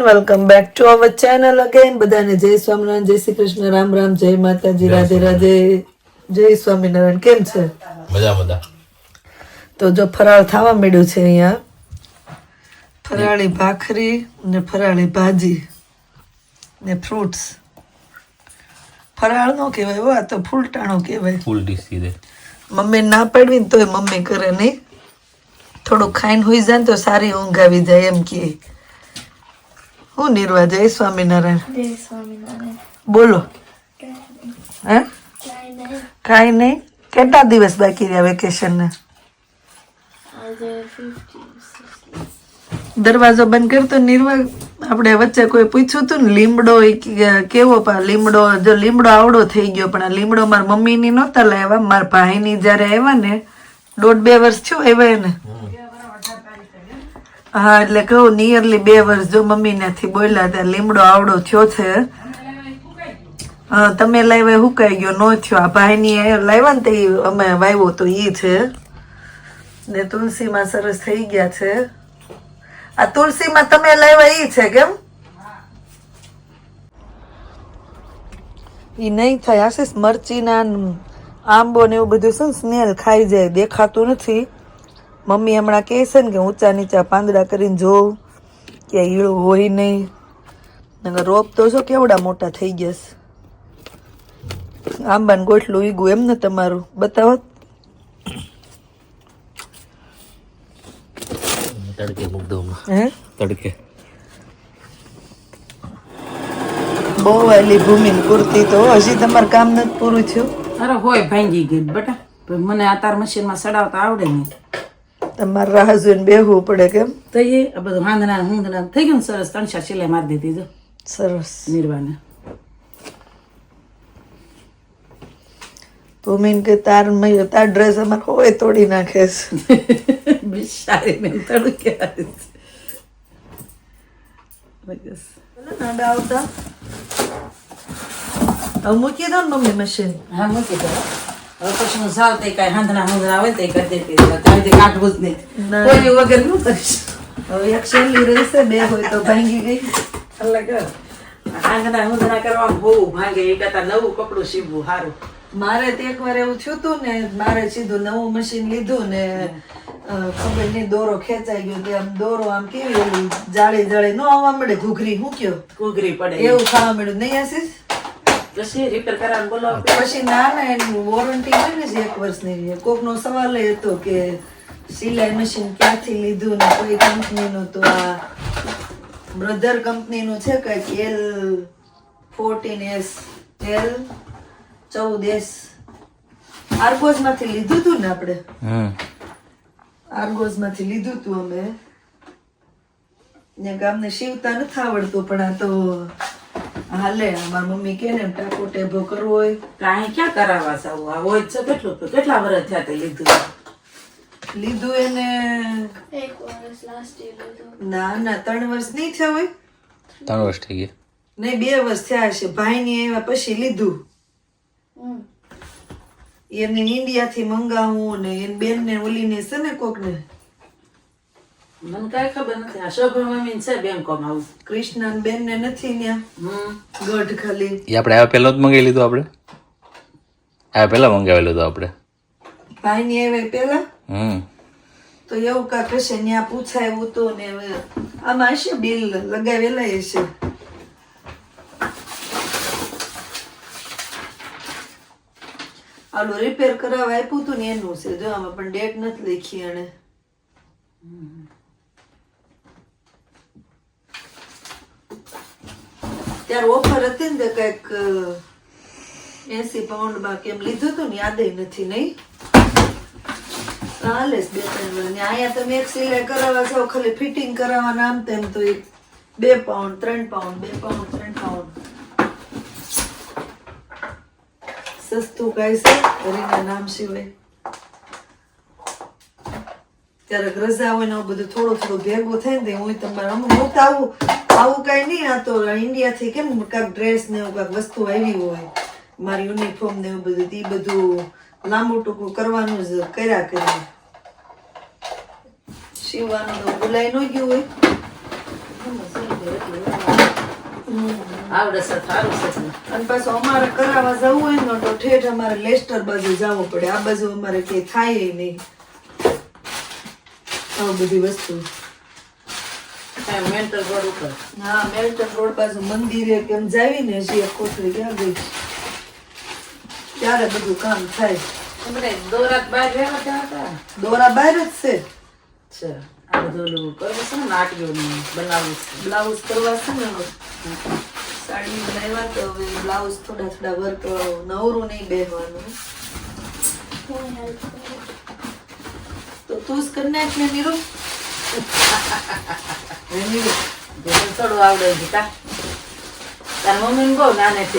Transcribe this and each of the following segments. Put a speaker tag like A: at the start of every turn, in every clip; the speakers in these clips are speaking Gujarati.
A: And welcome back to our channel again બધાને જય સ્વામિનારાયણ જય શ્રી કૃષ્ણ. રામ રામ જય માતાજી રાધે રાધે. જય સ્વામિનારાયણ. કેમ છે?
B: મજા મજા.
A: તો જો ફરાળ થવા મળ્યું છે અહીંયા. ફરાળી ભાખરી ને ફરાળી ભાજી ને ફ્રૂટ્સ ફરાળ નો કહેવાય વા તો ફૂલટાણો કહેવાય.
B: ફૂલ ડીશ
A: મમ્મી ના પાડવી ને તોય મમ્મી કરે નહીં. થોડું ખાઈને હોઈ જાય ને તો સારી ઊંઘ આવી જાય એમ કે હું નિર્વા જય સ્વામિનારાયણ. બોલો. હે? કાંઈ નહીં. કેટલા દિવસ બાકી રહ્યા વેકેશન ને દરવાજો બંધ કરતો નિર્વા આપણે વચ્ચે કોઈ પૂછ્યું હતું ને લીમડો એ કેવો પા લીમડો જો લીમડો આવડો થઈ ગયો પણ આ લીમડો મારા મમ્મીની નહોતા લાવ્યા. મારા ભાઈની જ્યારે આવ્યા ને દોઢ બે વર્ષ થયું આવ્યા એને. હા એટલે કહું નિયરલી બે વર્ષ જો મમ્મી ત્યાંથી બોલ્યા ત્યાં લીમડો આવડો થયો છે. તમે લાવ્યા હુકાઈ ગયો નો થયો. આ ભાઈની લાવ્યા ને તે અમે વાવ્યો તો એ છે. ને તુલસીમાં સરસ થઈ ગયા છે. આ તુલસીમાં તમે લાવ્યા એ છે કેમ? એ નહીં થાય. આશીષ મરચીના આંબો ને એવું બધું છે ને ખાઈ જાય દેખાતું નથી. મમ્મી હમણાં કહે છે ને કે ઊંચા નીચા પાંદડા કરીને જોઉં કે ઈળો હોય નહીં. નગર રોપ તો જો કેવડા મોટા થઈ ગયા છે. આંબાને ગોઠલું ઈગું એમ ને તમારું બતાવો.
B: તડકે મૂક દઉં
A: હે?
B: તડકે.
A: બહુ ભૂમિની પૂરતી તો હજી તમારું કામ નથી પૂરું થયું.
C: અરે હોય ભાંગી ગઈ બટા. મને આ તાર મશીનમાં સડાવતા આવડે નહીં.
A: તમારે રાહ જોઈને બેહવું પડે કેમ?
C: તો એ આ બધું વાંધના હુંધના થઈ ગયું સરસ? ત્રણ ચાર સિલાઈ મારી દીધી જો.
A: સરસ.
C: નિર્વાને
A: ભૂમિન કે તાર તાર ડ્રેસ અમારે હોય તોડી નાખે છે
C: બિચારી ને તડકે કે છે.
A: આવતા. હવે મૂકી દો ને મમ્મી મશીન
C: હા મૂકી દો. હવે પછી હું જાઉં તે કાંઈ હાંધણા હાંધણા આવે તે કરી દેતી ત્યાં તે કાઢવું જ નહીં. કોઈ વગરનું કરીશ
A: હવે એક છેલ્લી રહેશે બે હોય તો ભાંગી ગઈ.
C: અલગ હાંધણા હાંધણા કરવા બહુ ભાંગે. એ કરતા નવું કપડું સીવવું સારું
A: મારે તો એકવાર એવું થયું ને મારે સીધું નવું મશીન લીધું ને ખબર નહીં દોરો ખેંચાઈ ગયો તે આમ દોરો આમ કેવી ઓલી જાળી જાળી નો આવવા મળે ઘૂઘરી હું કયો?
C: ઘૂઘરી પડે.
A: એવું ખાવા મળ્યું. નહીં આશીષ?
C: પછી રિપેર કરાવવાનું બોલાવો.
A: પછી ના ના એની વોરંટી છે ને જે એક વર્ષની કોકનો સવાલ એ હતો કે સિલાઈ મશીન ક્યાંથી લીધું ને કઈ કંપનીનું તો આ બ્રધર કંપનીનું છે કંઈક એલ ફોર્ટીન એસ એલ ચૌદ એસ આર્ગોઝમાંથી લીધું હતું ને આપણે?
B: હમ.
A: આર્ગોઝમાંથી લીધું હતું અમે. ને ગામને શિવતા નથી આવડતું પણ આ તો હાલે મારા મમ્મી કે ને ટાકો ટેભો કરવો હોય
C: કાંઈ ક્યાં કરાવવા જાવું? આ હોય છે કેટલું કેટલા વર્ષ થયા તે લીધું?
A: લીધું એને ના ના ત્રણ વર્ષ નહીં થયા હોય?
B: ત્રણ વર્ષ થઈ ગયા.
A: નહીં બે વર્ષ થયા છે ભાઈની આવ્યા પછી લીધું. એને ઇન્ડિયાથી મંગાવું ને એને બેન ને ઓલીને છે ને કોકને?
C: મને કઈ ખબર નથી. આ શોભા મમ્મી છે બેંકોમાં આવું.
A: કૃષ્ણન બેન ને નથી ત્યાં
C: હમ.
A: ગઢ ખાલી.
B: એ આપણે આવ્યા પહેલા જ મંગાવી લીધું આપણે? આવ્યા પહેલા મંગાવેલું હતું આપણે?
A: ભાઈની આવ્યા પેલા
B: હમ.
A: તો એવું કાંક હશે ત્યાં પૂછાય એવું તો ને હવે આમાં હશે બિલ લગાવેલા હશે. આલું રિપેર કરાવવા આપ્યું હતું ને એનું છે. જો આમાં પણ ડેટ નથી લખી એને. ત્યારે ઓફર હતી ને કંઈક એસી પાઉન્ડમાં કેમ લીધું હતું ને યાદ નથી, નહીં? હાલે બે ત્રણ વાર. ને અહીંયા તમે એક સિલાઈ કરાવવા જાઓ, ખાલી ફિટિંગ કરાવવા નામ તેમ તો એક બે પાઉન્ડ ત્રણ પાઉન્ડ બે પાઉન્ડ ત્રણ પાઉન્ડ સસ્તું કાંઈ છે? હરીના નામ સિવાય. ત્યારે રજા હોય ને બધું થોડું થોડું ભેગું થાય ને હું તમારે અમુક હું આવું આવું કાંઈ નહીં આ તો ઇન્ડિયાથી કેમ કાંઈક ડ્રેસ ને એવું કાંક વસ્તુ આવી હોય મારી યુનિફોર્મ ને એવું બધું એ બધું લાંબુ ટૂંકું કરવાનું જ કર્યા કરીએ સીવવાનું તો ભૂલાઈ ન ગયું હોય.
C: આવડે સર સારું છે.
A: અને પાછું અમારે કરાવવા જવું હોય ને તો ઠેઠ અમારે લેસ્ટર બાજુ જવું પડે. આ બાજુ અમારે કઈ થાય નહીં. આવું બધી વસ્તુ.
C: મેન્ટલ રોડ ઉપર.
A: હા મેલ્ટન રોડ બાજુ મંદિરે કેમ જાવી ને કોથળી ક્યાં ગઈ. ત્યારે બધું કામ થાય.
C: તમને દોરાત બહાર ત્યાં હતા?
A: દોરા બહાર જ છે.
C: છે આ બધું ઓલું કરવું છે ને નાટ્યોનું બનાવવું
A: બ્લાઉઝ કરવા છે ને. સાડી બનાવ્યા તો હવે બ્લાઉઝ થોડા થોડા વર્ક નવરું નહીં બેહવાનું. તો તું જ કરી નાખ ને નીરુ?
C: જેને થોડું આવડે છે કા તાર મમ્મીને બહુ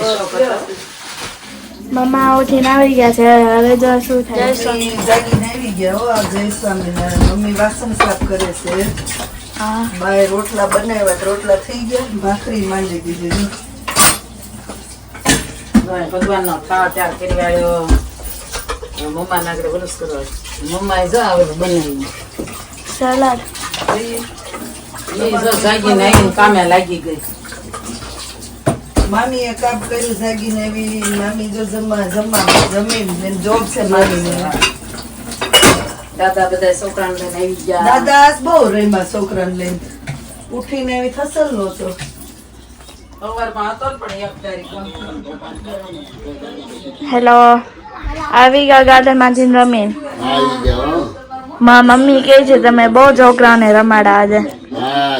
C: શોખ હતો
D: મમ્મા ઉઠીને આવી ગયા છે. હવે જો શું થાય.
A: જાગીને આવી ગયા હો. આ જય સ્વામિનારાયણ મમ્મી વાસણ સાફ કરે છે.
D: હા.
A: બાય રોટલા બનાવ્યા તો રોટલા થઈ ગયા. ભાખરી માંડી દીધી
C: ભગવાન ભગવાનનો થાળ ત્યાર કરી આવ્યો મમ્મા નાગડે મમ્માએ જો આવેલું બનાવ્યું.
D: સલાડ
C: એ જો જાગીને આવીને કામે લાગી ગઈ.
A: મામી એ કામ કર્યું જાગીને એવી મામી જો જમવા જમવા જમીન જોબ છે મામીને
C: દાદા બધા છોકરાને લઈને આવી ગયા.
A: દાદા બહુ રહીમાં છોકરાને લઈને. ઉઠીને એવી થસલ
C: ને તારીખ
D: હેલો. આવી ગયા ગાર્ડનમાંથી રમીને. મા મમ્મી કહે છે તમે બહુ છોકરાને રમાડા આજે.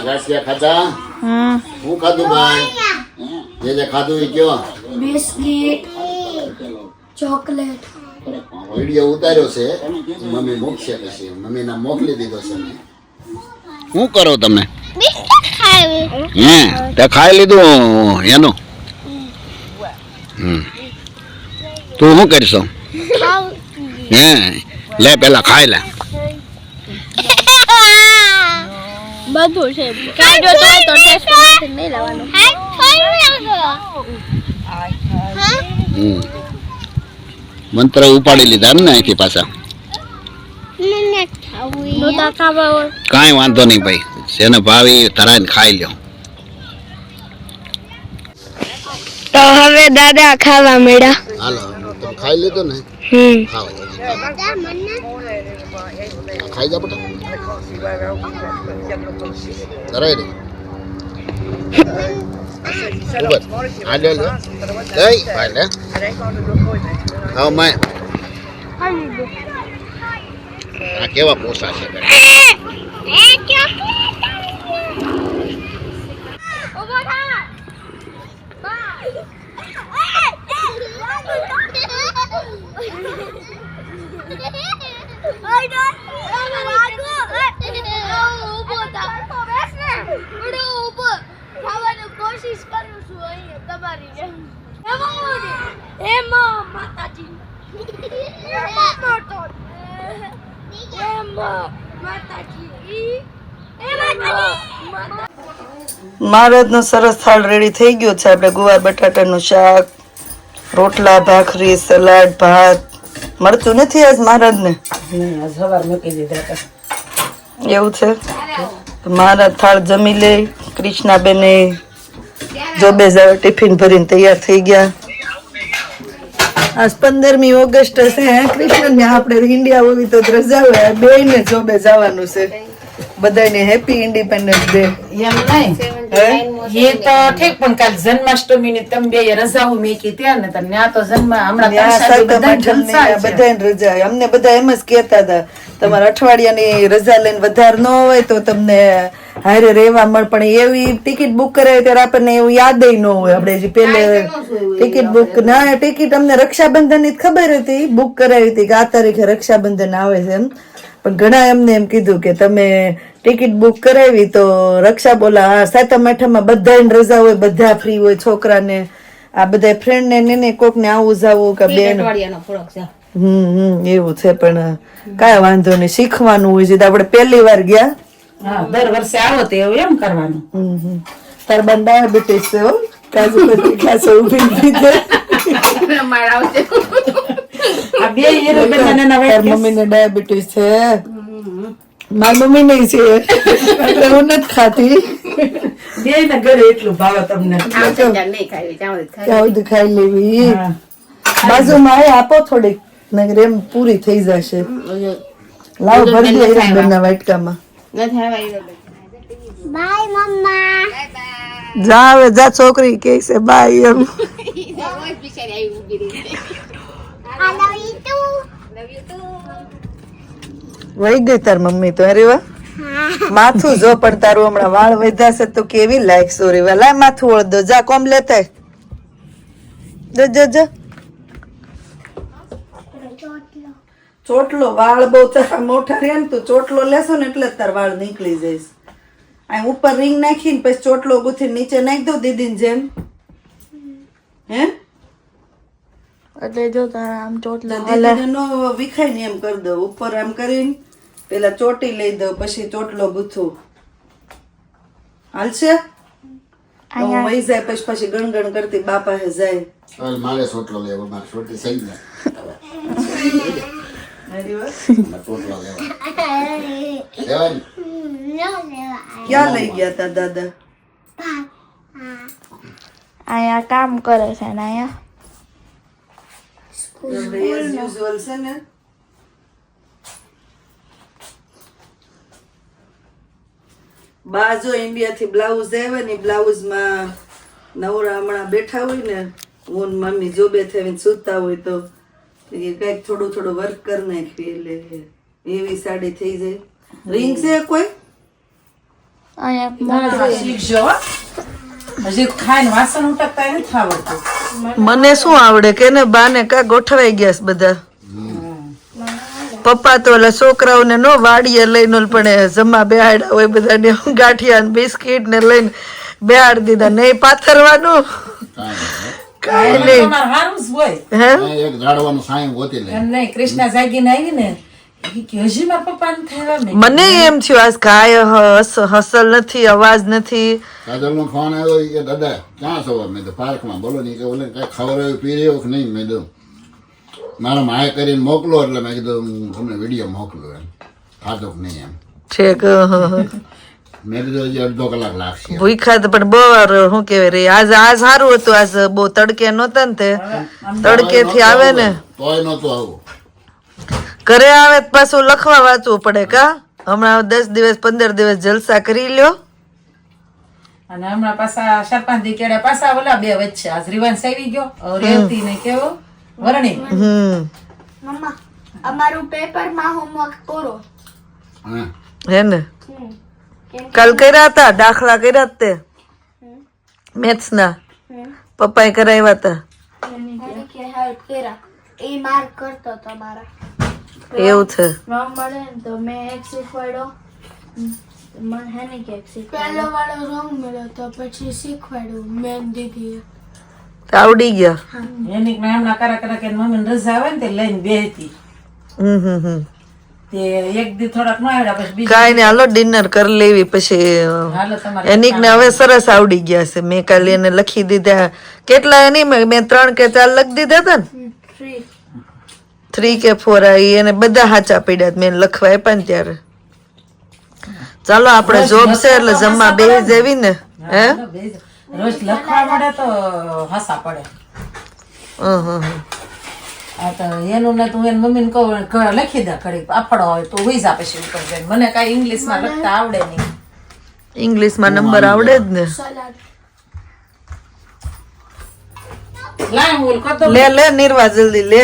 E: ગાંઠિયા ખાધા?
D: હમ
E: હું ખાધું ભાઈ? જે જે ખાધું એ કયો?
D: Biscuit chocolate.
E: વીડિયો ઉતાર્યો છે. મમ્મી મૂકશે પછી. મમ્મીને મોકલી દીધો છે મેં. શું કરો તમે? હે? તે ખાઈ લીધું એનું? હમ. તું શું કરશો? હે? લે પેલા ખાઈ લે.
D: બધું છે. કાઢ્યો તો તો ટેસ્ટ નહીં લેવાનું.
E: હમ. મંત્ર ઉપાડી લીધા ને અહીંથી પાછા. કાંઈ વાંધો નહીં ભાઈ. જેને ભાવી તરાઈને ખાઈ લ્યો.
D: તો હવે દાદા ખાવા મળ્યા.
E: હાલો તમે ખાઈ લીધો ને?
D: હમ.
E: ખાઈ જા બેટા. તરાઈ રે ઉપર આ લે લે લઈ ભાઈ, લે. ખાઓ માય. આ કેવા પોસા છે બેટા
F: કોશિશ કરું છું અહીંયા તમારી જેમ. એમાં માતાજી. માતાજી. એમાં માતાજી. માતાજી
A: મહારાજનો સરસ થાળ રેડી થઈ ગયો છે. આપણે ગુવાર બટાટાનું શાક રોટલા ભાખરી સલાડ ભાત. મળતું નથી આજ મહારાજને?
C: હમ, આજ સવાર મૂકી દીધા હતા.
A: એવું છે? મહારાજ થાળ જમી લે. કૃષ્ણાબેને જો બે જાવ ટિફિન ભરીને તૈયાર થઈ ગયા. આજ પંદરમી ઓગસ્ટ છે હે કૃષ્ણ? ને આપણે ઇન્ડિયા હોવી તો રજા હોય. બે ને જોબે જવાનું છે. બધાને હેપી ઇન્ડિપેન્ડન્સ ડે.
C: એમ નહીં? એ તો ઠીક પણ કાલ જન્માષ્ટમી ની તમે બે રજાઓ મેકી ત્યાં ને તો આ તો જન્મ હમણાં. બધાને
A: રજા. અમને બધા એમ જ કહેતા હતા તમારે અઠવાડિયાની રજા લઈને વધારે ન હોય તો તમને હારે રહેવા મળે. પણ એવી ટિકિટ બુક કરાવી ત્યારે આપણને એવું યાદ ન હોય. આપણે જે પેલે ટિકિટ બુક ના ટિકિટ અમને રક્ષાબંધનની ખબર હતી. બુક કરાવી હતી કે આ તારીખે રક્ષાબંધન આવે છે એમ. પણ ઘણા એમને એમ કીધું કે તમે ટિકિટ બુક કરાવી તો રક્ષા બોલા હા સાતમ આઠમમાં બધાને રજા હોય બધા ફ્રી હોય છોકરાને આ બધા ફ્રેન્ડ ને ને ને કોક ને આવું જાવું કે બેન. હમ હમ એવું છે પણ કાંઈ વાંધો નહીં. શીખવાનું હોય છે. તો આપણે પહેલી વાર ગયા?
C: હા દર વર્ષે આવો તો એવું એમ કરવાનું.
A: હમ હમ. તાર બંધ ડાયાબિટીસ છે હો. કાજુ કતરી ખાસો ઊભી
C: આ બે હીરો
A: ડાયાબિટીસ છે. મારી મમ્મી નહીં છે. એટલે હું નથી ખાતી.
C: બે ને ઘરે એટલું ભાવે તમને.
A: ખાઈ લેવી બાજુમાં આપો થોડીક. નકર એમ પૂરી થઈ જશે. લાવ ભરી દે હિરણબેનના વાટકામાં.
F: Bye mamma.
A: જાવે જા છોકરી કે છે બાય એમ.
F: આઈ લવ યુ ટુ
A: વહી ગઈ તાર મમ્મી તો અરે વાહ. માથું જો પણ તારું હમણાં વાળ વધ્યા તો કેવી લાયક સોરી વાલા માથું ઓળદો જા કોમ લેતા. જો જો જો. ચોટલો. વાળ બહુ તારા મોટા રહે ને તું ચોટલો લેશો ને એટલે જ તાર વાળ નીકળી જઈશ. અહીં ઉપર રિંગ નાખીને પછી ચોટલો ગુથી નીચે નાખી દો દીદીની જેમ. હે?
D: એટલે જો તારા આમ ચોટલો
A: દીદીને નો વિખાય ને એમ કરી દો ઉપર આમ કરીને પેલા ચોટી લઈ દો પછી ચોટલો ગૂથું. હાલશે? હું વહી જાય પછી પછી ગણગણ કરતી બાપા હે જાય.
E: મારે સોટલો લેવો મારે સોટલો?
A: ક્યાં લઈ ગયા તા દાદા?
D: અહીંયા કામ કરે છે ને અહીંયા
A: usual છે ને? બા ઇન્ડિયાથી ઇન્ડિયા થી બ્લાઉઝ આવે ને બ્લાઉઝમાં નવરા હમણાં બેઠા હોય ને હું મમ્મી જોબે થઈને સૂતા હોય તો એ કંઈક થોડું થોડું વર્ક કરી નાખ્યું એટલે એવી સાડી થઈ જાય. રિંગ છે કોઈ? મને શું આવડે કે ને બાને કા ગોઠવાઈ ગયા બધા? પપ્પા તો ઓલા છોકરાઓને નો વાડીએ લઈને પણ જમા બેહાડ્યા હોય બધાને ગાંઠિયા ને બિસ્કીટ ને લઈને બેહાડી દીધા. નહીં પાથરવાનું?
E: કાંઈ નહીં, હો. એક ઝાડવાનું સાંઈ ગોતી લે.
C: કૃષ્ણા જાગીને આવી ને ને ને
A: મને એમ થયું આજ કાય હસ- હસલ નથી અવાજ નથી.
E: કાજલનો ફોન આવ્યો કે દાદા ક્યાં છો? મેં તો પાર્કમાં બોલો નહીં કે ઓલે કઈ ખબર પી રહ્યો કે નહીં? મેં મારા માએ કરીને મોકલો એટલે મેં કીધું હું તમને વીડિયો મોકલું એમ. ખાધો નહીં એમ?
A: છેક
E: મેં કીધું હજી અડધો કલાક લાગશે.
A: ભૂખા તો પણ બહુ શું કહેવાય રે આજ આજ સારું હતું આજ બહુ તડકે નહોતા ને તે. તડકેથી આવે ને.
E: તોય નહોતું આવું.
A: ઘરે આવે તો પાછું લખવા વાંચવું પડે કા? હમણાં દસ દિવસ પંદર દિવસ જલસા કરી લ્યો.
C: અને હમણાં પાછા ચાર પાંચ દી કેળા પાછા ઓલા બે વચ્ચે આજ રિવાન્સ આવી ગયો. રેવતી ને કેવો? વરણી.
A: હમ.
F: મમ્મા અમારું પેપરમાં હોમવર્ક કરો
E: હે.
A: ને? કાલ કર્યા હતા દાખલા કર્યા હતા તે. મેથ્સ ના પપ્પાએ કરાવ્યા હતા.
F: એ માર્ક કરતો તમારા
A: એવું છે.
D: રોંગ મળે ને તો મેં એક શીખવાડ્યો. મને હે ને કે શીખવાડ્યો.
F: પહેલો વાળો રોંગ મળ્યો તો પછી શીખવાડ્યું મેં
A: દીધી આવડી ગયા.
C: એની હમણાં કરા કરા કે મમ્મી રજા આવે ને તે લઈને બેહતી
A: હમ હમ હમ.
C: તે એક દી થોડાક ન આવ્યા પછી બીજું
A: કાંઈ નહીં હાલો ડિનર કરી લેવી પછી
C: હાલો તમારે
A: એનિક ને હવે સરસ આવડી ગયા છે. મેં કાલે એને લખી દીધા. કેટલા એની? મેં મેં ત્રણ કે ચાર લખી દીધા હતા ને?
D: થ્રી
A: થ્રી કે ફોર આવી એને બધા હાચા પડ્યા મેં લખવા આપ્યા ને ત્યારે. ચાલો આપણે જોબ છે એટલે જમવા બે જેવી ને. હે.
C: રોજ લખવા મળે તો હસા પડે. આ તો એનું ને તું એની મમ્મીને કહું લખી દે ઘડી આપડો હોય તો હુઈ જા પછી ઉપર જઈને. મને કાંઈ ઇંગ્લિશમાં લખતા આવડે નહીં.
A: ઇંગ્લિશમાં નંબર આવડે જ ને. લે લે નિર્વા જલ્દી લે.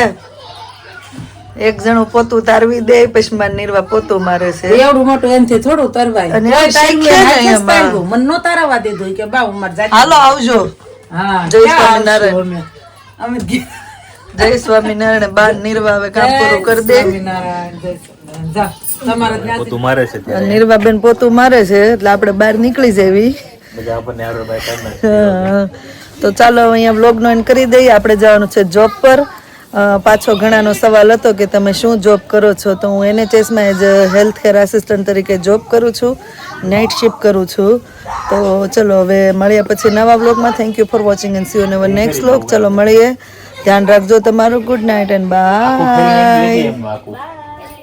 A: એક જણું પોતું તારવી દે પછી મારે નિર્વા પોતું મારે છે.
C: એવડું મોટું એનથી થોડું તરવાય.
A: ને.
C: મને નો તારવા દીધું કે બા હું મારે જાતે.
A: હાલો આવજો.
C: હા
A: જય સ્વામિનારાયણ.
C: અમે?
A: જય સ્વામિનારાયણ બાર નિર્વા હવે કામ પૂરું કરી દે.
C: સ્વામિનારાયણ, જય સ્વામિનારાયણ. જા, તમારા જ્ઞાતિ
B: તું મારે છે ત્યારે.
A: નિર્વાબેન પોતું મારે છે એટલે આપણે બહાર નીકળી જવી. તો ચાલો અહીંયા વ્લોગનો એન્ડ કરી દઈએ. આપણે જવાનું છે જોબ પર. પાછો ઘણાનો સવાલ હતો કે તમે શું જોબ કરો છો? તો હું એનએચએસમાં એઝ હેલ્થ કેર આસિસ્ટન્ટ તરીકે જોબ કરું છું નાઇટ શિફ્ટ કરું છું. તો ચલો હવે મળ્યા પછી નવા બ્લોગમાં thank you for watching and see you next blog ચલો મળીએ. ધ્યાન રાખજો તમારું. Good night and by